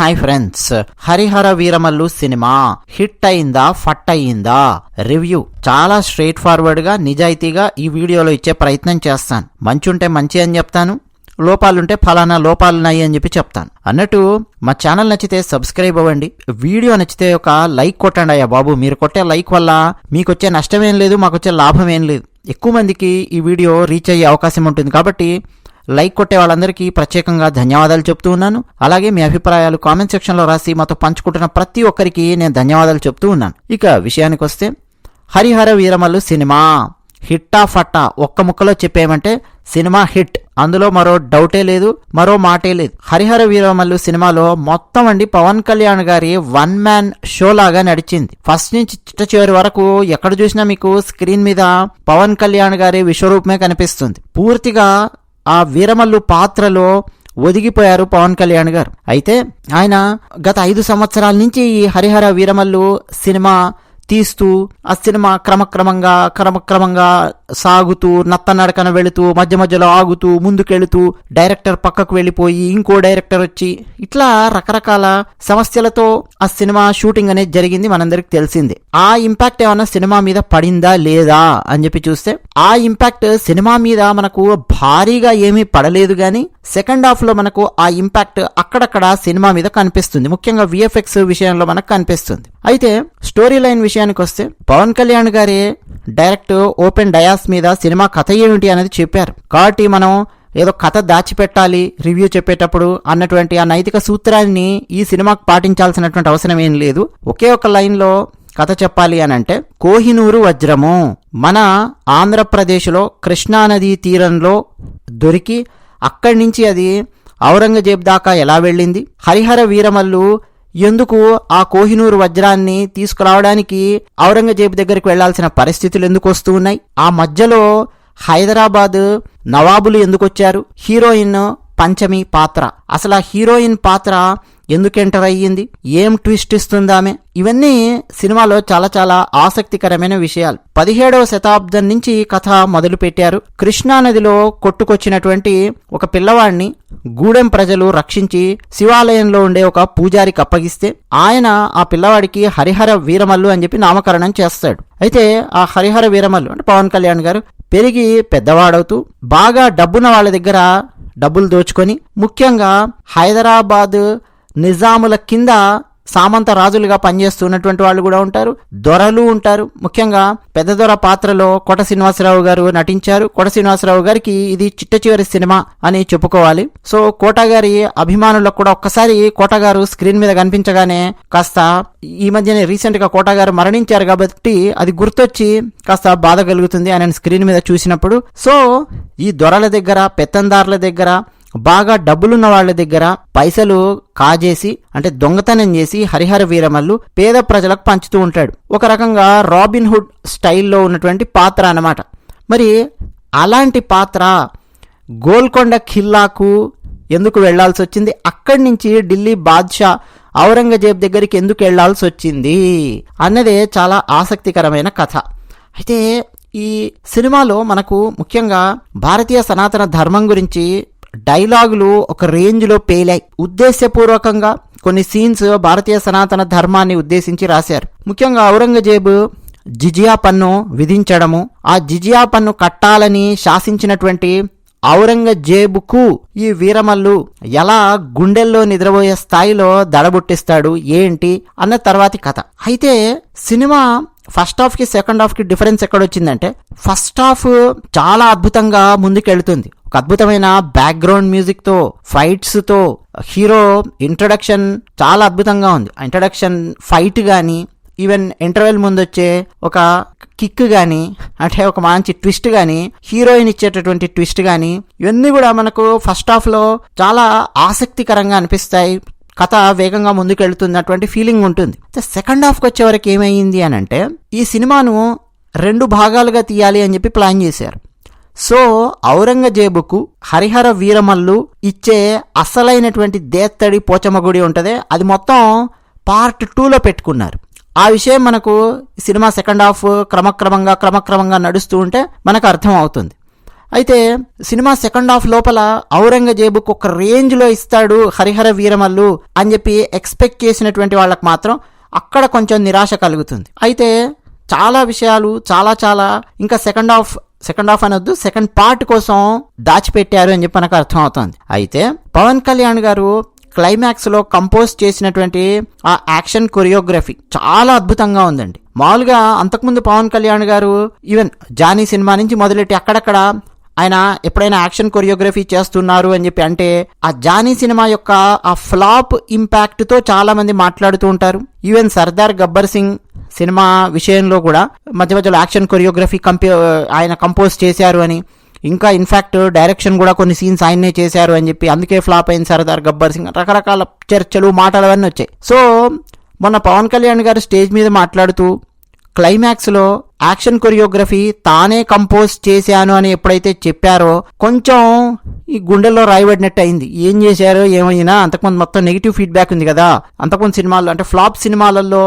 Hi friends. Harihara Veeramallu cinema hit అయిందా ఫట్ అయిందా? రివ్యూ. చాలా స్ట్రైట్ ఫార్వర్డ్గా నిజాయితీగా ఈ వీడియోలో ఇచ్చే ప్రయత్నం చేస్తాను. మంచి ఉంటే మంచి అని చెప్తాను లోపాలుంటే ఫలానా లోపాలున్నాయి అని చెప్పి చెప్తాను. అన్నట్టు మా ఛానల్ నచ్చితే సబ్స్క్రైబ్ అవ్వండి. వీడియో నచ్చితే ఒక లైక్ కొట్టండి అయ్యా బాబు. మీరు కొట్టే లైక్ వల్ల మీకు వచ్చే నష్టం ఏం లేదు మాకు వచ్చే లాభం ఏం లేదు. ఎక్కువ మందికి ఈ వీడియో రీచ్ అయ్యే అవకాశం ఉంటుంది కాబట్టి లైక్ కొట్టే వాళ్ళందరికీ ప్రత్యేకంగా ధన్యవాదాలు చెప్తూ ఉన్నాను. అలాగే మీ అభిప్రాయాలు కామెంట్ సెక్షన్లో రాసి మాతో పంచుకుంటున్న ప్రతి ఒక్కరికి నేను ధన్యవాదాలు చెప్తూ ఉన్నాను. ఇక విషయానికి వస్తే హరిహర వీరమల్లు సినిమా హిట్టా ఫట్టా ఒక్క ముక్కలో చెప్పేమంటే సినిమా హిట్. అందులో మరో డౌటే లేదు మరో మాటే లేదు. హరిహర వీరమల్లు సినిమాలో మొత్తం అండి పవన్ కళ్యాణ్ గారి వన్ మ్యాన్ షో లాగా నడిచింది. ఫస్ట్ నుంచి చిట్ట చివరి వరకు ఎక్కడ చూసినా మీకు స్క్రీన్ మీద పవన్ కళ్యాణ్ గారి విశ్వరూపమే కనిపిస్తుంది. పూర్తిగా ఆ వీరమల్లు పాత్రలో ఒదిగిపోయారు పవన్ కళ్యాణ్ గారు. అయితే ఆయన గత ఐదు సంవత్సరాల నుంచి ఈ హరిహర వీరమల్లు సినిమా తీస్తూ ఆ సినిమా క్రమక్రమంగా క్రమక్రమంగా సాగుతూ నత్తనడకన వెళుతూ మధ్య మధ్యలో ఆగుతూ ముందుకెళుతూ డైరెక్టర్ పక్కకు వెళ్ళిపోయి ఇంకో డైరెక్టర్ వచ్చి ఇట్లా రకరకాల సమస్యలతో ఆ సినిమా షూటింగ్ అనేది జరిగింది మనందరికి తెలిసింది. ఆ ఇంపాక్ట్ ఏమన్నా సినిమా మీద పడిందా లేదా అని చెప్పి చూస్తే ఆ ఇంపాక్ట్ సినిమా మీద మనకు భారీగా ఏమీ పడలేదు కానీ సెకండ్ హాఫ్లో మనకు ఆ ఇంపాక్ట్ అక్కడక్కడ సినిమా మీద కనిపిస్తుంది. ముఖ్యంగా విఎఫ్ఎక్స్ విషయంలో మనకు కనిపిస్తుంది. అయితే స్టోరీ లైన్ విషయానికి వస్తే పవన్ కళ్యాణ్ గారే డైరెక్ట్ ఓపెన్ డయాస్ మీద సినిమా కథ ఏమిటి అనేది చెప్పారు. కాబట్టి మనం ఏదో కథ దాచిపెట్టాలి రివ్యూ చెప్పేటప్పుడు అన్నటువంటి ఆ నైతిక సూత్రాన్ని ఈ సినిమాకు పాటించాల్సినటువంటి అవసరం ఏం లేదు. ఒకే ఒక లైన్లో కథ చెప్పాలి అని అంటే కోహినూరు వజ్రము మన ఆంధ్రప్రదేశ్లో కృష్ణానదీ తీరంలో దొరికి అక్కడి నుంచి అది ఔరంగజేబ్ దాకా ఎలా వెళ్ళింది? హరిహర వీరమల్లు ఎందుకు ఆ కోహినూరు వజ్రాన్ని తీసుకురావడానికి ఔరంగజేబు దగ్గరికి వెళ్ళాల్సిన పరిస్థితులు ఎందుకు వస్తూ ఉన్నాయి? ఆ మధ్యలో హైదరాబాద్ నవాబులు ఎందుకు వచ్చారు? హీరోయిన్ పంచమి పాత్ర. అసలు ఆ హీరోయిన్ పాత్ర ఎందుకు ఎంటర్ అయ్యింది? ఏం ట్విస్ట్ ఇస్తుందామె ఇవన్నీ సినిమాలో చాలా చాలా ఆసక్తికరమైన విషయాలు. పదిహేడవ శతాబ్దం నుంచి కథ మొదలు పెట్టారు కృష్ణానదిలో కొట్టుకొచ్చినటువంటి ఒక పిల్లవాడిని గూడెం ప్రజలు రక్షించి శివాలయంలో ఉండే ఒక పూజారికి అప్పగిస్తే ఆయన ఆ పిల్లవాడికి హరిహర వీరమల్లు అని చెప్పి నామకరణం చేస్తాడు. అయితే ఆ హరిహర వీరమల్లు అంటే పవన్ కళ్యాణ్ గారు పెరిగి పెద్దవాడవుతూ బాగా డబ్బున్న వాళ్ళ దగ్గర డబ్బులు దోచుకొని ముఖ్యంగా హైదరాబాద్ నిజాముల కింద సామంత రాజులుగా పనిచేస్తున్నటువంటి వాళ్ళు కూడా ఉంటారు. దొరలు ఉంటారు. ముఖ్యంగా పెద్ద దొర పాత్రలో కోట శ్రీనివాసరావు గారు నటించారు. కోట శ్రీనివాసరావు గారికి ఇది చిట్ట చివరి సినిమా అని చెప్పుకోవాలి. సో కోట గారి అభిమానులకు కూడా ఒక్కసారి కోట గారు స్క్రీన్ మీద కనిపించగానే కాస్త ఈ మధ్యనే రీసెంట్గా కోట గారు మరణించారు కాబట్టి అది గుర్తొచ్చి కాస్త బాధ కలుగుతుంది ఆయన స్క్రీన్ మీద చూసినప్పుడు. సో ఈ దొరల దగ్గర పెత్తందారుల దగ్గర బాగా డబ్బులున్న వాళ్ళ దగ్గర పైసలు కాజేసి అంటే దొంగతనం చేసి హరిహర వీరమల్లు పేద ప్రజలకు పంచుతూ ఉంటాడు. ఒక రకంగా రాబిన్హుడ్ స్టైల్లో ఉన్నటువంటి పాత్ర అన్నమాట. మరి అలాంటి పాత్ర గోల్కొండ ఖిల్లాకు ఎందుకు వెళ్ళాల్సి వచ్చింది? అక్కడి నుంచి ఢిల్లీ బాద్షా ఔరంగజేబ్ దగ్గరికి ఎందుకు వెళ్ళాల్సి వచ్చింది అన్నదే చాలా ఆసక్తికరమైన కథ. అయితే ఈ సినిమాలో మనకు ముఖ్యంగా భారతీయ సనాతన ధర్మం గురించి డైలాగులు ఒక రేంజ్లో పేలాయి. ఉద్దేశపూర్వకంగా కొన్ని సీన్స్ భారతీయ సనాతన ధర్మాన్ని ఉద్దేశించి రాశారు. ముఖ్యంగా ఔరంగజేబు జిజియా పన్ను విధించడము ఆ జిజియా పన్ను కట్టాలని శాసించినటువంటి ఔరంగజేబుకు ఈ వీరమల్లు ఎలా గుండెల్లో నిద్రపోయే స్థాయిలో దడబుట్టిస్తాడు ఏంటి అన్న తర్వాతి కథ. అయితే సినిమా ఫస్ట్ హాఫ్కి సెకండ్ హాఫ్కి డిఫరెన్స్ ఎక్కడొచ్చిందంటే ఫస్ట్ హాఫ్ చాలా అద్భుతంగా ముందుకెళ్తుంది. ఒక అద్భుతమైన బ్యాక్గ్రౌండ్ మ్యూజిక్తో ఫైట్స్తో హీరో ఇంట్రడక్షన్ చాలా అద్భుతంగా ఉంది. ఇంట్రడక్షన్ ఫైట్ కానీ ఈవెన్ ఇంటర్వెల్ ముందు వచ్చే ఒక కిక్ కానీ అంటే ఒక మంచి ట్విస్ట్ కానీ హీరోయిన్ ఇచ్చేటటువంటి ట్విస్ట్ కానీ ఇవన్నీ కూడా మనకు ఫస్ట్ హాఫ్లో చాలా ఆసక్తికరంగా అనిపిస్తాయి. కథ వేగంగా ముందుకెళ్తున్నటువంటి ఫీలింగ్ ఉంటుంది. సెకండ్ హాఫ్కి వచ్చే వరకు ఏమైంది అని అంటే ఈ సినిమాను రెండు భాగాలుగా తీయాలి అని చెప్పి ప్లాన్ చేశారు. సో ఔరంగజేబుకు హరిహర వీరమల్లు ఇచ్చే అసలైనటువంటి దేత్తడి పోచమ్మగుడి ఉంటుంది. అది మొత్తం పార్ట్ టూలో పెట్టుకున్నారు. ఆ విషయం మనకు సినిమా సెకండ్ హాఫ్ క్రమక్రమంగా క్రమక్రమంగా నడుస్తూ ఉంటే మనకు అర్థం అవుతుంది. అయితే సినిమా సెకండ్ హాఫ్ లోపల ఔరంగజేబుకు ఒక రేంజ్లో ఇస్తాడు హరిహర వీరమల్లు అని చెప్పి ఎక్స్పెక్ట్ చేసినటువంటి వాళ్ళకి మాత్రం అక్కడ కొంచెం నిరాశ కలుగుతుంది. అయితే చాలా విషయాలు చాలా చాలా ఇంకా సెకండ్ హాఫ్ సెకండ్ హాఫ్ అనొద్దు సెకండ్ పార్ట్ కోసం దాచిపెట్టారు అని చెప్పి మనకు అర్థం అవుతుంది అయితే పవన్ కళ్యాణ్ గారు క్లైమాక్స్లో కంపోజ్ చేసినటువంటి ఆ యాక్షన్ కొరియోగ్రఫీ చాలా అద్భుతంగా ఉందండి. మామూలుగా అంతకుముందు పవన్ కళ్యాణ్ గారు ఈవెన్ జానీ సినిమా నుంచి మొదలెట్టి అక్కడక్కడ ఆయన ఎప్పుడైనా యాక్షన్ కొరియోగ్రఫీ చేస్తున్నారు అని చెప్పి అంటే ఆ జానీ సినిమా యొక్క ఆ ఫ్లాప్ ఇంపాక్ట్తో చాలా మంది మాట్లాడుతూ ఉంటారు. ఈవెన్ సర్దార్ గబ్బర్ సింగ్ సినిమా విషయంలో కూడా మధ్య మధ్యలో యాక్షన్ కొరియోగ్రఫీ కంపో ఆయన కంపోజ్ చేశారు అని ఇంకా ఇన్ఫాక్ట్ డైరెక్షన్ కూడా కొన్ని సీన్స్ ఆయన్నే చేశారు అని చెప్పి అందుకే ఫ్లాప్ అయింది సర్దార్ గబ్బర్ సింగ్. రకరకాల చర్చలు మాటలు అవన్నీ వచ్చాయి. సో మొన్న పవన్ కళ్యాణ్ గారు స్టేజ్ మీద మాట్లాడుతూ క్లైమాక్స్లో యాక్షన్ కొరియోగ్రఫీ తానే కంపోజ్ చేశాను అని ఎప్పుడైతే చెప్పారో కొంచెం ఈ గుండెల్లో రాయబడినట్టు అయింది. ఏం చేశారో ఏమైనా అంతకుముందు మొత్తం నెగిటివ్ ఫీడ్బ్యాక్ ఉంది కదా. అంతకుముందు సినిమాల్లో అంటే ఫ్లాప్ సినిమాలలో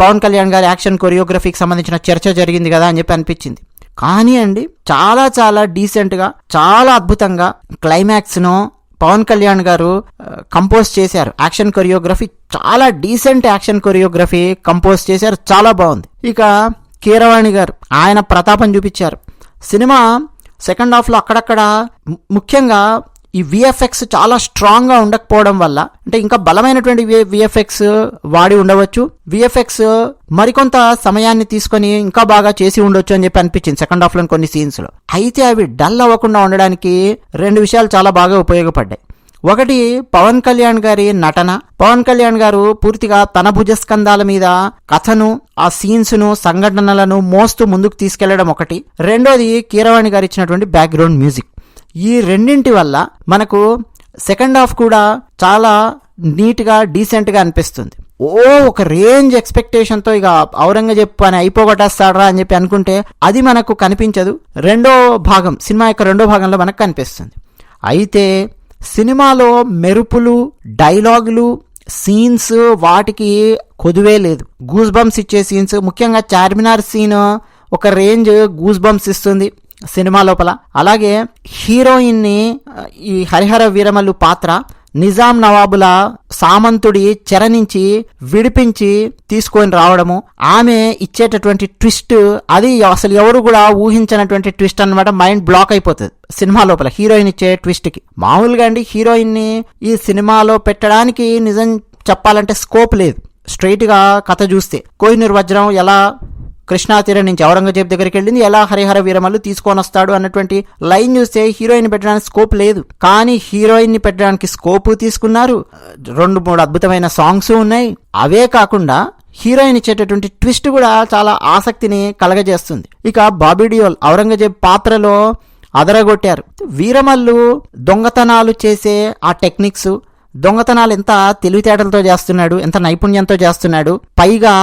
పవన్ కళ్యాణ్ గారి యాక్షన్ కొరియోగ్రఫీకి సంబంధించిన చర్చ జరిగింది కదా అని చెప్పి అనిపించింది. కానీ అండి చాలా చాలా డీసెంట్గా చాలా అద్భుతంగా క్లైమాక్స్ను పవన్ కళ్యాణ్ గారు కంపోజ్ చేశారు. యాక్షన్ కొరియోగ్రఫీ చాలా డీసెంట్ యాక్షన్ కొరియోగ్రఫీ కంపోజ్ చేశారు. చాలా బాగుంది. ఇక కీరవాణి గారు ఆయన ప్రతాపం చూపించారు. సినిమా సెకండ్ హాఫ్లో అక్కడక్కడ ముఖ్యంగా ఈ విఎఫ్ఎక్స్ చాలా స్ట్రాంగ్గా ఉండకపోవడం వల్ల అంటే ఇంకా బలమైనటువంటి విఎఫ్ఎక్స్ వాడి ఉండవచ్చు. విఎఫ్ఎక్స్ మరికొంత సమయాన్ని తీసుకొని ఇంకా బాగా చేసి ఉండొచ్చు అని చెప్పి అనిపించింది సెకండ్ హాఫ్లో కొన్ని సీన్స్లో. అయితే అవి డల్ అవ్వకుండా ఉండడానికి రెండు విషయాలు చాలా బాగా ఉపయోగపడ్డాయి. ఒకటి పవన్ కళ్యాణ్ గారి నటన. పవన్ కళ్యాణ్ గారు పూర్తిగా తన భుజస్కంధాల మీద కథను ఆ సీన్స్ను సంఘటనలను మోస్తూ ముందుకు తీసుకెళ్ళడం ఒకటి. రెండోది కీరవాణి గారు ఇచ్చినటువంటి బ్యాక్గ్రౌండ్ మ్యూజిక్ ఈ రెండింటి వల్ల మనకు సెకండ్ హాఫ్ కూడా చాలా నీట్గా డీసెంట్గా అనిపిస్తుంది. ఓ ఒక రేంజ్ ఎక్స్పెక్టేషన్తో ఇక ఔరంగజేబ్ పని అయిపోగొట్టేస్తాడరా అని చెప్పి అనుకుంటే అది మనకు కనిపించదు. రెండో భాగం సినిమా యొక్క రెండో భాగంలో మనకు కనిపిస్తుంది. అయితే సినిమాలో మెరుపులు డైలాగులు సీన్స్ వాటికి కొదువే లేదు. గూస్ బంప్స్ ఇచ్చే సీన్స్ ముఖ్యంగా చార్మినార్ సీన్ ఒక రేంజ్ గూస్ బంప్స్ ఇస్తుంది. సినిమా లోపల. అలాగే హీరోయిన్ని ఈ హరిహర వీరమల్లు పాత్ర నిజాం నవాబుల సామంతుడి చెర నుంచి విడిపించి తీసుకొని రావడము. ఆమె ఇచ్చేటటువంటి ట్విస్ట్ అది అసలు ఎవరు కూడా ఊహించినటువంటి ట్విస్ట్ అన్నమాట మైండ్ బ్లాక్ అయిపోతుంది సినిమా లోపల హీరోయిన్ ఇచ్చే ట్విస్ట్కి మామూలుగా అండి హీరోయిన్ని ఈ సినిమాలో పెట్టడానికి నిజం చెప్పాలంటే స్కోప్ లేదు. స్ట్రైట్గా కథ చూస్తే. కోహినూర్ వజ్రం ఎలా కృష్ణా తీరం నుంచి ఔరంగజేబ్ దగ్గరికి వెళ్ళింది. ఎలా హరిహర వీరమల్లు తీసుకొని వస్తాడు అన్నటువంటి లైన్ చూస్తే హీరోయిన్ పెట్టడానికి స్కోప్ లేదు. కానీ హీరోయిన్ని పెట్టడానికి స్కోప్ తీసుకున్నారు. రెండు మూడు అద్భుతమైన సాంగ్స్ ఉన్నాయి. అవే కాకుండా హీరోయిన్ ఇచ్చేటటువంటి ట్విస్ట్ కూడా చాలా ఆసక్తిని కలగజేస్తుంది. ఇక బాబీ డియోల్ ఔరంగజేబ్ పాత్రలో అదరగొట్టారు. వీరమల్లు దొంగతనాలు చేసే ఆ టెక్నిక్స్ దొంగతనాలు ఎంత తెలివితేటలతో చేస్తున్నాడు ఎంత నైపుణ్యంతో చేస్తున్నాడు పైగా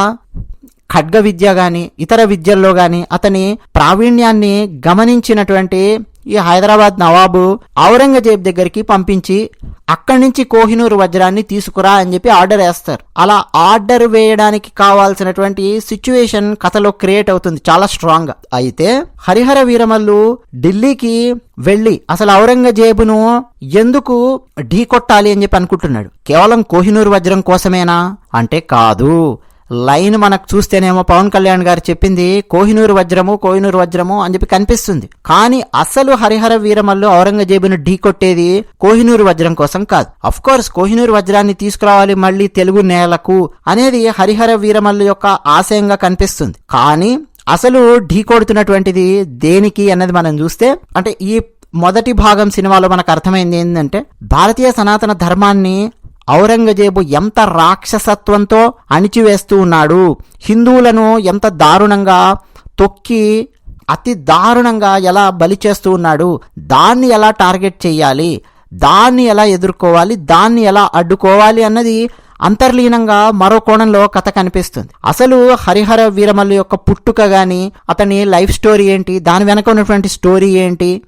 ఖడ్గ విద్య కానీ ఇతర విద్యల్లో కానీ అతని ప్రావీణ్యాన్ని గమనించినటువంటి ఈ హైదరాబాద్ నవాబు ఔరంగజేబ్ దగ్గరికి పంపించి అక్కడి నుంచి కోహినూరు వజ్రాన్ని తీసుకురా అని చెప్పి ఆర్డర్ వేస్తారు. అలా ఆర్డర్ వేయడానికి కావాల్సినటువంటి సిచ్యువేషన్ కథలో క్రియేట్ అవుతుంది చాలా స్ట్రాంగ్గా. అయితే హరిహర వీరమల్లు ఢిల్లీకి వెళ్ళి అసలు ఔరంగజేబును ఎందుకు ఢీకొట్టాలి అని చెప్పి అనుకుంటున్నాడు. కేవలం కోహినూరు వజ్రం కోసమేనా? అంటే కాదు. లైన్ మనకు చూస్తేనేమో పవన్ కళ్యాణ్ గారు చెప్పింది కోహినూరు వజ్రము కోహినూరు వజ్రము అని చెప్పి కనిపిస్తుంది. కానీ అసలు హరిహర వీరమల్లు ఔరంగజేబును ఢీకొట్టేది కోహినూరు వజ్రం కోసం కాదు. అఫ్ కోర్స్ కోహినూరు వజ్రాన్ని తీసుకురావాలి మళ్ళీ తెలుగు నేలకు అనేది హరిహర వీరమల్లు యొక్క ఆశయంగా కనిపిస్తుంది. కానీ అసలు ఢీకొడుతున్నటువంటిది దేనికి అన్నది మనం చూస్తే అంటే ఈ మొదటి భాగం సినిమాలో మనకు అర్థమైంది ఏంటంటే భారతీయ సనాతన ధర్మాన్ని ఔరంగజేబు ఎంత రాక్షసత్వంతో అణిచివేస్తూ ఉన్నాడు. హిందువులను ఎంత దారుణంగా తొక్కి అతి దారుణంగా ఎలా బలి చేస్తూ ఉన్నాడు. దాన్ని ఎలా టార్గెట్ చేయాలి? దాన్ని ఎలా ఎదుర్కోవాలి? దాన్ని ఎలా అడ్డుకోవాలి అన్నది అంతర్లీనంగా మరో కోణంలో కథ కనిపిస్తుంది. అసలు హరిహర వీరమల్లు యొక్క పుట్టుక గాని అతని లైఫ్ స్టోరీ ఏంటి? దాని వెనక ఉన్నటువంటి స్టోరీ ఏంటి?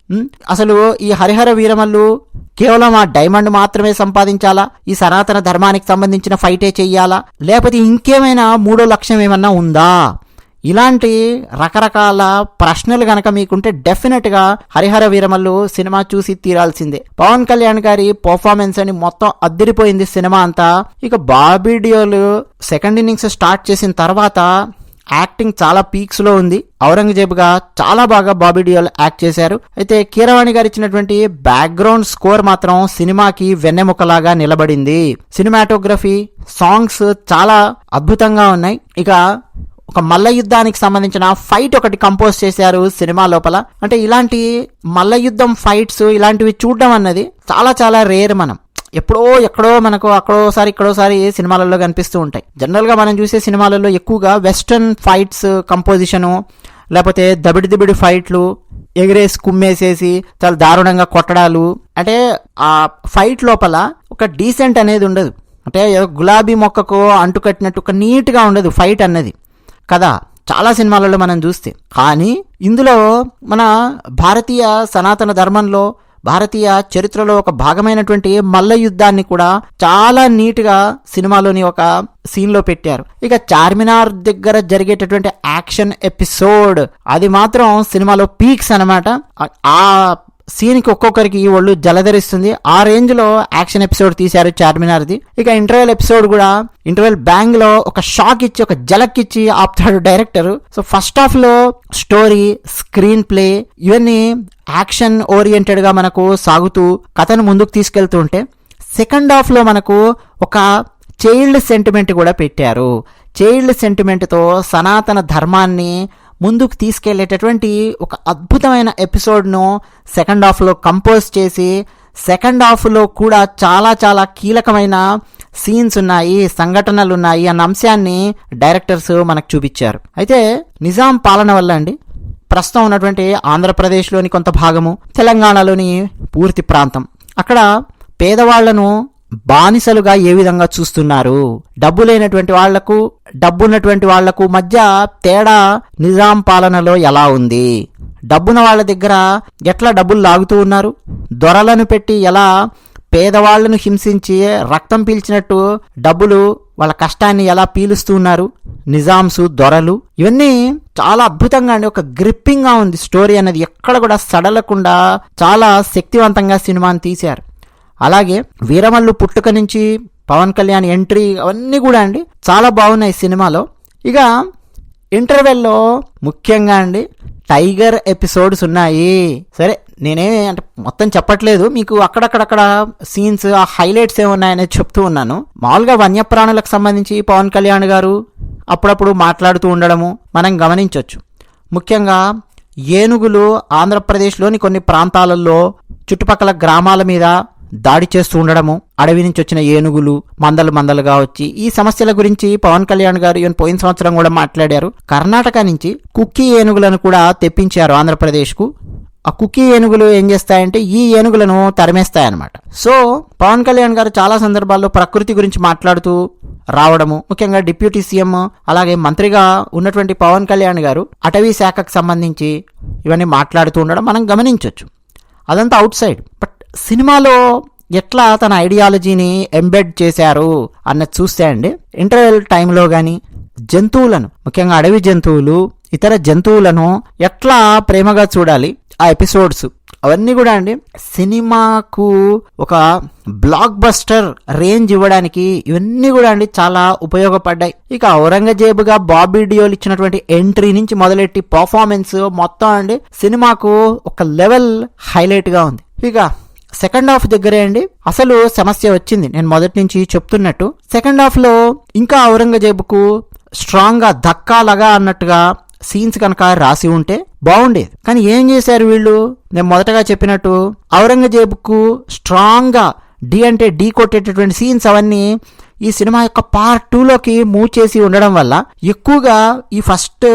అసలు ఈ హరిహర వీరమల్లు కేవలం ఆ డైమండ్ మాత్రమే సంపాదించాలా? ఈ సనాతన ధర్మానికి సంబంధించిన ఫైటే చెయ్యాలా? లేకపోతే ఇంకేమైనా మూడో లక్ష్యం ఏమన్నా ఉందా? ఇలాంటి రకరకాల ప్రశ్నలు గనక మీకుంటే డెఫినెట్గా హరిహర వీరమల్లు సినిమా చూసి తీరాల్సిందే. పవన్ కళ్యాణ్ గారి పర్ఫార్మెన్స్ అని మొత్తం అద్దరిపోయింది సినిమా అంతా. ఇక బాబీడియోలు సెకండ్ ఇన్నింగ్స్ స్టార్ట్ చేసిన తర్వాత యాక్టింగ్ చాలా పీక్స్లో ఉంది. ఔరంగజేబ్గా చాలా బాగా బాబీ డియోల్ యాక్ట్ చేశారు. అయితే కీరవాణి గారు ఇచ్చినటువంటి బ్యాక్గ్రౌండ్ స్కోర్ మాత్రం సినిమాకి వెన్నెముకలాగా నిలబడింది. సినిమాటోగ్రఫీ సాంగ్స్ చాలా అద్భుతంగా ఉన్నాయి. ఇక ఒక మల్ల యుద్ధానికి సంబంధించిన ఫైట్ ఒకటి కంపోజ్ చేశారు సినిమా లోపల. అంటే ఇలాంటి మల్ల యుద్ధం ఫైట్స్ ఇలాంటివి చూడడం అన్నది చాలా చాలా రేర్ మనం. ఎప్పుడో ఎక్కడో మనకు అక్కడోసారి ఇక్కడోసారి సినిమాలలో కనిపిస్తూ ఉంటాయి. జనరల్గా మనం చూసే సినిమాలలో ఎక్కువగా వెస్టర్న్ ఫైట్స్ కంపోజిషను లేకపోతే దబిడి దిబిడి ఫైట్లు ఎగిరేసి కుమ్మేసేసి చాలా దారుణంగా కొట్టడాలు. అంటే ఆ ఫైట్ లోపల ఒక డీసెంట్ అనేది ఉండదు. అంటే గులాబీ మొక్కకు అంటుకట్టినట్టు ఒక నీట్గా ఉండదు ఫైట్ అన్నది. కదా? చాలా సినిమాలలో మనం చూస్తే. కానీ ఇందులో మన భారతీయ సనాతన ధర్మంలో భారతీయ చరిత్రలో ఒక భాగమైనటువంటి మల్ల యుద్ధాన్ని కూడా చాలా నీట్గా సినిమాలోని ఒక సీన్లో పెట్టారు. ఇక చార్మినార్ దగ్గర జరిగేటటువంటి యాక్షన్ ఎపిసోడ్ అది మాత్రం సినిమాలో పీక్స్ అనమాట ఆ సీన్కి ఒక్కొక్కరికి ఈ ఒళ్ళు జలధరిస్తుంది. ఆ రేంజ్లో యాక్షన్ ఎపిసోడ్ తీశారు చార్మినార్ది. ఇక ఇంటర్వెల్ ఎపిసోడ్ కూడా ఇంటర్వెల్ బ్యాంగ్లో ఒక షాక్ ఇచ్చి ఒక జలక్ ఇచ్చి ఆపుతాడు డైరెక్టర్. సో ఫస్ట్ హాఫ్లో స్టోరీ స్క్రీన్ ప్లే ఇవన్నీ యాక్షన్ ఓరియంటెడ్గా మనకు సాగుతూ కథను ముందుకు తీసుకెళ్తూ ఉంటే సెకండ్ హాఫ్లో మనకు ఒక చైల్డ్ సెంటిమెంట్ కూడా పెట్టారు. చైల్డ్ సెంటిమెంట్తో సనాతన ధర్మాన్ని ముందుకు తీసుకెళ్ళేటటువంటి ఒక అద్భుతమైన ఎపిసోడ్ను సెకండ్ హాఫ్లో కంపోజ్ చేసి సెకండ్ హాఫ్లో కూడా చాలా చాలా కీలకమైన సీన్స్ ఉన్నాయి సంఘటనలు ఉన్నాయి అన్న అంశాన్ని డైరెక్టర్స్ మనకు చూపించారు. అయితే నిజాం పాలన వల్ల అండి ప్రస్తుతం ఉన్నటువంటి ఆంధ్రప్రదేశ్లోని కొంత భాగము తెలంగాణలోని పూర్తి ప్రాంతం. అక్కడ పేదవాళ్ళను బానిసలుగా ఏ విధంగా చూస్తున్నారు? డబ్బు లేనటువంటి వాళ్ళకు డబ్బున్నటువంటి వాళ్ళకు మధ్య తేడా నిజాం పాలనలో ఎలా ఉంది? డబ్బున వాళ్ళ దగ్గర ఎట్లా డబ్బులు లాగుతూ ఉన్నారు? దొరలను పెట్టి ఎలా పేదవాళ్ళను హింసించి రక్తం పీల్చినట్టు డబ్బులు వాళ్ళ కష్టాన్ని ఎలా పీలుస్తూ ఉన్నారు? నిజాంసు దొరలు ఇవన్నీ చాలా అద్భుతంగా అండి. ఒక గ్రిప్పింగ్గా ఉంది. స్టోరీ అనేది ఎక్కడ కూడా సడలకుండా చాలా శక్తివంతంగా సినిమాని తీశారు. అలాగే వీరమల్లు పుట్టుక నుంచి పవన్ కళ్యాణ్ ఎంట్రీ అవన్నీ కూడా అండి చాలా బాగున్నాయి సినిమాలో. ఇక ఇంటర్వెల్లో ముఖ్యంగా అండి టైగర్ ఎపిసోడ్స్ ఉన్నాయి. సరే నేనే అంటే మొత్తం చెప్పట్లేదు. మీకు అక్కడక్కడక్కడ సీన్స్ ఆ హైలైట్స్ ఏమున్నాయనేది చెప్తూ ఉన్నాను. మామూలుగా వన్యప్రాణులకు సంబంధించి పవన్ కళ్యాణ్ గారు అప్పుడప్పుడు మాట్లాడుతూ ఉండడము మనం గమనించవచ్చు ముఖ్యంగా ఏనుగులు ఆంధ్రప్రదేశ్లోని కొన్ని ప్రాంతాలలో చుట్టుపక్కల గ్రామాల మీద దాడి చేస్తూ ఉండడము అడవి నుంచి వచ్చిన ఏనుగులు మందలు మందలుగా వచ్చి ఈ సమస్యల గురించి పవన్ కళ్యాణ్ గారు ఈయన పోయిన సంవత్సరం కూడా మాట్లాడారు. కర్ణాటక నుంచి కుక్కీ ఏనుగులను కూడా తెప్పించారు ఆంధ్రప్రదేశ్కు. ఆ కుక్కీ ఏనుగులు ఏం చేస్తాయంటే ఈ ఏనుగులను తరిమేస్తాయన్నమాట. సో పవన్ కళ్యాణ్ గారు చాలా సందర్భాల్లో ప్రకృతి గురించి మాట్లాడుతూ రావడము ముఖ్యంగా డిప్యూటీ సీఎం అలాగే మంత్రిగా ఉన్నటువంటి పవన్ కళ్యాణ్ గారు అటవీ శాఖకు సంబంధించి ఇవన్నీ మాట్లాడుతూ ఉండడం మనం గమనించవచ్చు అదంతా అవుట్ సైడ్. బట్ సినిమాలో ఎట్లా తన ఐడియాలజీని ఎంబెడ్ చేశారు అన్నది చూస్తే అండి. ఇంటర్వెల్ టైంలో కానీ జంతువులను ముఖ్యంగా అడవి జంతువులు ఇతర జంతువులను ఎట్లా ప్రేమగా చూడాలి ఆ ఎపిసోడ్స్. అవన్నీ కూడా అండి సినిమాకు ఒక బ్లాక్ బస్టర్ రేంజ్ ఇవ్వడానికి ఇవన్నీ కూడా అండి చాలా ఉపయోగపడ్డాయి. ఇక ఔరంగజేబుగా బాబీ డియోల్ ఇచ్చినటువంటి ఎంట్రీ నుంచి మొదలెట్టి పర్ఫార్మెన్స్ మొత్తం అండి సినిమాకు ఒక లెవెల్ హైలైట్గా ఉంది. ఇక సెకండ్ హాఫ్ దగ్గరే అండి. అసలు సమస్య వచ్చింది. నేను మొదటి నుంచి చెప్తున్నట్టు సెకండ్ హాఫ్లో ఇంకా ఔరంగజేబుకు స్ట్రాంగ్గా దక్కాలగా అన్నట్టుగా సీన్స్ కనుక రాసి ఉంటే బాగుండేది. కానీ ఏం చేశారు వీళ్ళు? నేను మొదటగా చెప్పినట్టు ఔరంగజేబుకు స్ట్రాంగ్గా డి అంటే డి కొట్టేటటువంటి సీన్స్ అవన్నీ ఈ సినిమా యొక్క పార్ట్ టూలోకి మూవ్ చేసి ఉండడం వల్ల ఎక్కువగా ఈ ఫస్ట్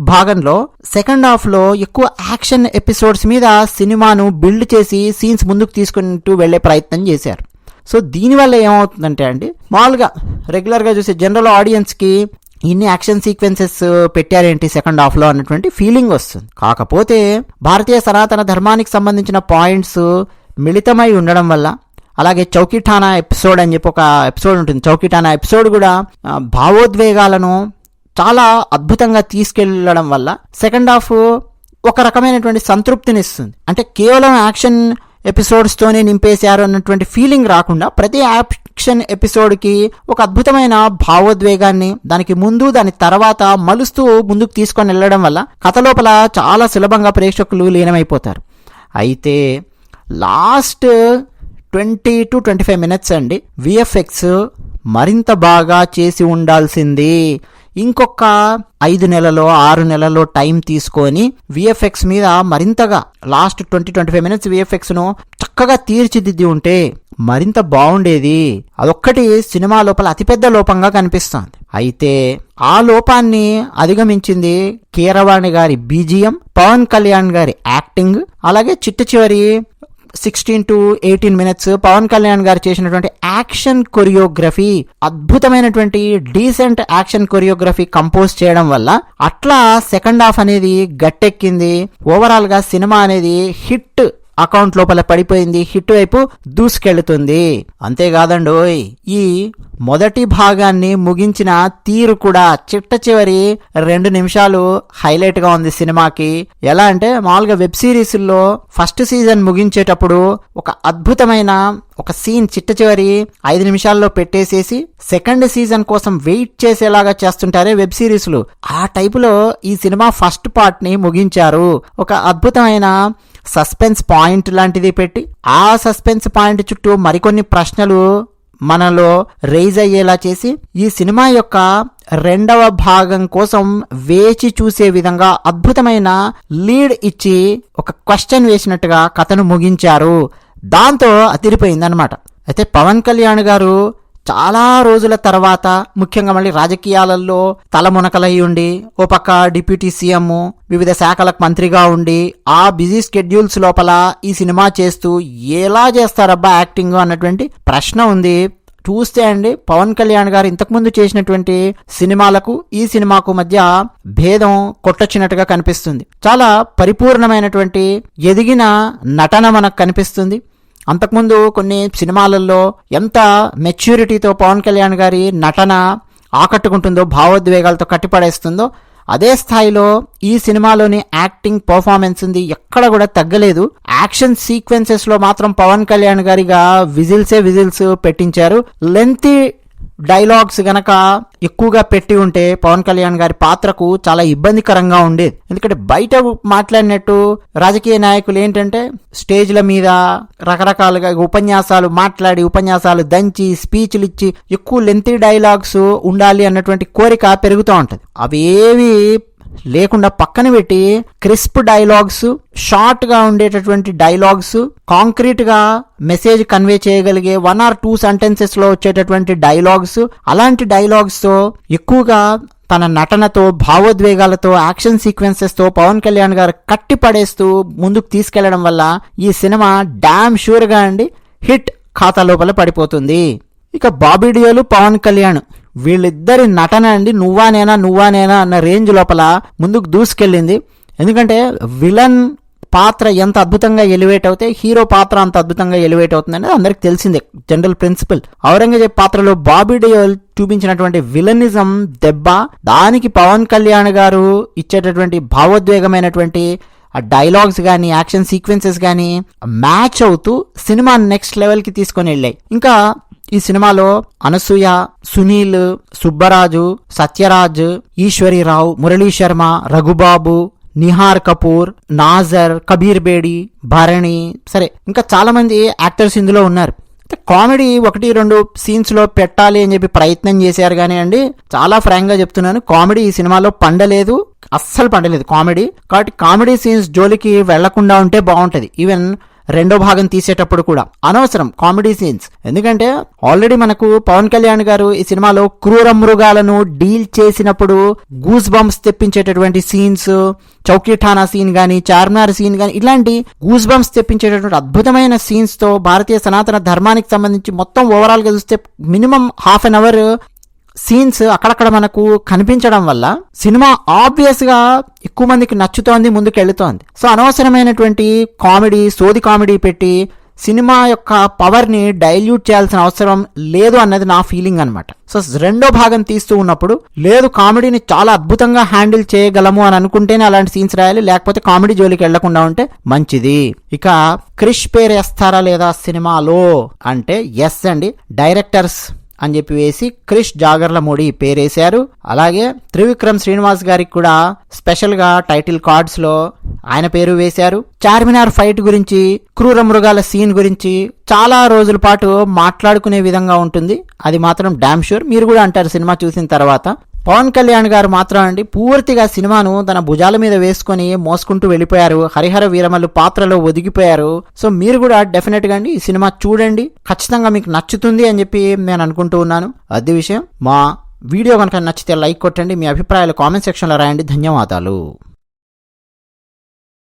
భాగంలో సెకండ్ హాఫ్లో ఎక్కువ యాక్షన్ ఎపిసోడ్స్ మీద సినిమాను బిల్డ్ చేసి సీన్స్ ముందుకు తీసుకుంటూ వెళ్ళే ప్రయత్నం చేశారు. సో దీనివల్ల ఏమవుతుందంటే అండి మామూలుగా రెగ్యులర్గా చూసే జనరల్ ఆడియన్స్కి ఇన్ని యాక్షన్ సీక్వెన్సెస్ పెట్టారేంటి సెకండ్ హాఫ్లో అన్నటువంటి ఫీలింగ్ వస్తుంది. కాకపోతే భారతీయ సనాతన ధర్మానికి సంబంధించిన పాయింట్స్ మిళితమై ఉండడం వల్ల అలాగే చౌకీఠానా ఎపిసోడ్ అని చెప్పి ఒక ఎపిసోడ్ ఉంటుంది. చౌకీఠానా ఎపిసోడ్ కూడా భావోద్వేగాలను చాలా అద్భుతంగా తీసుకెళ్ళడం వల్ల సెకండ్ హాఫ్ ఒక రకమైనటువంటి సంతృప్తినిస్తుంది. అంటే కేవలం యాక్షన్ ఎపిసోడ్స్తోనే నింపేశారు అన్నటువంటి ఫీలింగ్ రాకుండా ప్రతి యాక్షన్ ఎపిసోడ్కి ఒక అద్భుతమైన భావోద్వేగాన్ని దానికి ముందు దాని తర్వాత మలుస్తూ ముందుకు తీసుకొని వెళ్ళడం వల్ల కథ లోపల చాలా సులభంగా ప్రేక్షకులు లీనమైపోతారు. అయితే last twenty to twenty five minutes అండి విఎఫ్ఎక్స్ మరింత బాగా చేసి ఉండాల్సింది. ఇంకొక ఐదు నెలలో ఆరు నెలలో టైం తీసుకొని విఎఫ్ఎక్స్ మీద మరింతగా last twenty twenty five minutes విఎఫ్ఎక్స్ను చక్కగా తీర్చిదిద్ది ఉంటే మరింత బాగుండేది. అదొక్కటి సినిమా లోపల అతిపెద్ద లోపంగా కనిపిస్తుంది. అయితే ఆ లోపాన్ని అధిగమించింది కీరవాణి గారి బీజియం పవన్ కళ్యాణ్ గారి యాక్టింగ్ అలాగే చిట్ట చివరి sixteen to eighteen minutes Pawan Kalyan garu చేసినటువంటి యాక్షన్ కొరియోగ్రఫీ అద్భుతమైనటువంటి డీసెంట్ యాక్షన్ కొరియోగ్రఫీ కంపోజ్ చేయడం వల్ల అట్లా సెకండ్ హాఫ్ అనేది గట్టెక్కింది. ఓవరాల్గా సినిమా అనేది హిట్ అకౌంట్ లోపల పడిపోయింది. హిట్ వైపు దూసుకెళ్తుంది. అంతేకాదండోయ్ ఈ మొదటి భాగాన్ని ముగించిన తీరు కూడా చిట్ట చివరి రెండు నిమిషాలు హైలైట్గా ఉంది సినిమాకి. ఎలా అంటే మామూలుగా వెబ్ సిరీస్లో ఫస్ట్ సీజన్ ముగించేటప్పుడు ఒక అద్భుతమైన ఒక సీన్ చిట్ట చివరి ఐదు నిమిషాల్లో పెట్టేసేసి సెకండ్ సీజన్ కోసం వెయిట్ చేసేలాగా చేస్తుంటారే వెబ్ సిరీస్లు. ఆ టైపులో ఈ సినిమా ఫస్ట్ పార్ట్ని ముగించారు. ఒక అద్భుతమైన సస్పెన్స్ పాయింట్ లాంటిది పెట్టి ఆ సస్పెన్స్ పాయింట్ చుట్టూ మరికొన్ని ప్రశ్నలు మనలో రైజ్ అయ్యేలా చేసి ఈ సినిమా యొక్క రెండవ భాగం కోసం వేచి చూసే విధంగా అద్భుతమైన లీడ్ ఇచ్చి ఒక క్వశ్చన్ వేసినట్టుగా కథను ముగించారు. దాంతో అతిరిపోయిందనమాట అయితే పవన్ కళ్యాణ్ గారు చాలా రోజుల తర్వాత ముఖ్యంగా మళ్ళీ రాజకీయాలలో తలమునకలై ఉండి ఓ పక్క డిప్యూటీ సీఎం వివిధ శాఖలకు మంత్రిగా ఉండి ఆ బిజీ స్కెడ్యూల్స్ లోపల ఈ సినిమా చేస్తూ ఎలా చేస్తారబ్బా యాక్టింగ్ అన్నటువంటి ప్రశ్న ఉంది. చూస్తే అండి పవన్ కళ్యాణ్ గారు ఇంతకుముందు చేసినటువంటి సినిమాలకు ఈ సినిమాకు మధ్య భేదం కొట్టొచ్చినట్టుగా కనిపిస్తుంది. చాలా పరిపూర్ణమైనటువంటి ఎదిగిన నటన మనకు కనిపిస్తుంది. అంతకుముందు కొన్ని సినిమాలలో ఎంత మెచ్యూరిటీతో పవన్ కళ్యాణ్ గారి నటన ఆకట్టుకుంటుందో భావోద్వేగాలతో కట్టిపడేస్తుందో అదే స్థాయిలో ఈ సినిమాలోని యాక్టింగ్ పర్ఫార్మెన్స్ ఉంది. ఎక్కడ కూడా తగ్గలేదు. యాక్షన్ సీక్వెన్సెస్లో మాత్రం పవన్ కళ్యాణ్ గారిగా విజిల్సే విజిల్స్ పెట్టించారు. లెంతీ డైలాగ్స్ గనక ఎక్కువగా పెట్టి ఉంటే పవన్ కళ్యాణ్ గారి పాత్రకు చాలా ఇబ్బందికరంగా ఉండేది. ఎందుకంటే బయట మాట్లాడినట్టు రాజకీయ నాయకులు ఏంటంటే స్టేజ్ల మీద రకరకాలుగా ఉపన్యాసాలు మాట్లాడి ఉపన్యాసాలు దంచి స్పీచ్లు ఇచ్చి ఎక్కువ లెంతీ డైలాగ్స్ ఉండాలి అన్నటువంటి కోరిక పెరుగుతూ ఉంటుంది. అవి లేకుండా పక్కన పెట్టి క్రిస్ప్ డైలాగ్స్ షార్ట్గా ఉండేటటువంటి డైలాగ్స్ కాంక్రీట్గా మెసేజ్ కన్వే చేయగలిగే వన్ ఆర్ టూ సెంటెన్సెస్లో వచ్చేటటువంటి డైలాగ్స్ అలాంటి డైలాగ్స్తో ఎక్కువగా తన నటనతో భావోద్వేగాలతో యాక్షన్ సీక్వెన్సెస్తో పవన్ కళ్యాణ్ గారు కట్టి పడేస్తూ ముందుకు తీసుకెళ్ళడం వల్ల ఈ సినిమా డామ్ షూర్గా అండి. హిట్ ఖాతా లోపల పడిపోతుంది. ఇక బాబీ డియోలు పవన్ కళ్యాణ్. వీళ్ళిద్దరి నటన అండి నువ్వా నేనా నువ్వా నేనా అన్న రేంజ్ లోపల ముందుకు దూసుకెళ్ళింది. ఎందుకంటే విలన్ పాత్ర ఎంత అద్భుతంగా ఎలివేట్ అవుతే హీరో పాత్ర అంత అద్భుతంగా ఎలివేట్ అవుతుందనేది అందరికి తెలిసిందే జనరల్ ప్రిన్సిపల్. ఔరంగజేబ్ పాత్రలో బాబీ డియోల్ చూపించినటువంటి విలనిజం దెబ్బ దానికి పవన్ కళ్యాణ్ గారు ఇచ్చేటటువంటి భావోద్వేగమైనటువంటి ఆ డైలాగ్స్ కానీ యాక్షన్ సీక్వెన్సెస్ కానీ మ్యాచ్ అవుతూ సినిమా నెక్స్ట్ లెవెల్కి తీసుకొని వెళ్ళాయి. ఇంకా ఈ సినిమాలో అనసూయ సునీల్ సుబ్బరాజు సత్యరాజ్ ఈశ్వరీరావు మురళీ శర్మ రఘుబాబు నిహార్ కపూర్ నాజర్ కబీర్ బేడి భరణి సరే ఇంకా చాలామంది యాక్టర్స్ ఇందులో ఉన్నారు. కామెడీ ఒకటి రెండు సీన్స్లో పెట్టాలి అని చెప్పి ప్రయత్నం చేశారు కానీ అండి చాలా ఫ్రాంక్గా చెప్తున్నాను కామెడీ ఈ సినిమాలో పండలేదు అస్సలు పండలేదు కామెడీ. కాబట్టి కామెడీ సీన్స్ జోలికి వెళ్ళకుండా ఉంటే బాగుంటుంది. ఈవెన్ రెండో భాగం తీసేటప్పుడు కూడా అనవసరం కామెడీ సీన్స్. ఎందుకంటే ఆల్రెడీ మనకు పవన్ కళ్యాణ్ గారు ఈ సినిమాలో క్రూర మృగాలను డీల్ చేసినప్పుడు గూస్ బంప్స్ తెప్పించేటటువంటి సీన్స్ చౌకీఠానా సీన్ కానీ చార్మినార్ సీన్ కానీ ఇలాంటి గూస్ బంప్స్ తెప్పించేటటువంటి అద్భుతమైన సీన్స్తో భారతీయ సనాతన ధర్మానికి సంబంధించి మొత్తం ఓవరాల్గా చూస్తే minimum half an hour scenes అక్కడక్కడ మనకు కనిపించడం వల్ల సినిమా ఆబ్వియస్గా ఎక్కువ మందికి నచ్చుతోంది ముందుకు వెళుతోంది సో అనవసరమైనటువంటి కామెడీ సోది కామెడీ పెట్టి సినిమా యొక్క పవర్ని డైల్యూట్ చేయాల్సిన అవసరం లేదు అన్నది నా ఫీలింగ్ అనమాట సో రెండో భాగం తీస్తూ ఉన్నప్పుడు లేదు కామెడీని చాలా అద్భుతంగా హ్యాండిల్ చేయగలము అని అనుకుంటేనే అలాంటి సీన్స్ రాయాలి లేకపోతే కామెడీ జోలికి వెళ్ళకుండా ఉంటే మంచిది. ఇక క్రిష్ పేరు వేస్తారా లేదా సినిమాలో? అంటే ఎస్ అండి. డైరెక్టర్స్ అని చెప్పి వేసి క్రిష్ జాగర్లమూడి పేరేశారు. అలాగే త్రివిక్రమ్ శ్రీనివాస్ గారికి కూడా స్పెషల్గా టైటిల్ కార్డ్స్లో ఆయన పేరు వేశారు. చార్మినార్ ఫైట్ గురించి క్రూర మృగాల సీన్ గురించి చాలా రోజుల పాటు మాట్లాడుకునే విధంగా ఉంటుంది. అది మాత్రం డామ్ షూర్ మీరు కూడా అంటారు సినిమా చూసిన తర్వాత. పవన్ కళ్యాణ్ గారు మాత్రం అండి పూర్తిగా సినిమాను తన భుజాల మీద వేసుకొని మోసుకుంటూ వెళ్ళిపోయారు. హరిహర వీరమల్లు పాత్రలో ఒదిగిపోయారు. సో మీరు కూడా డెఫినెట్గా అండి ఈ సినిమా చూడండి. ఖచ్చితంగా మీకు నచ్చుతుంది అని చెప్పి నేను అనుకుంటూ ఉన్నాను. అది విషయం. మా వీడియో కనుక నచ్చితే లైక్ కొట్టండి. మీ అభిప్రాయాలు కామెంట్ సెక్షన్లో రాయండి. ధన్యవాదాలు.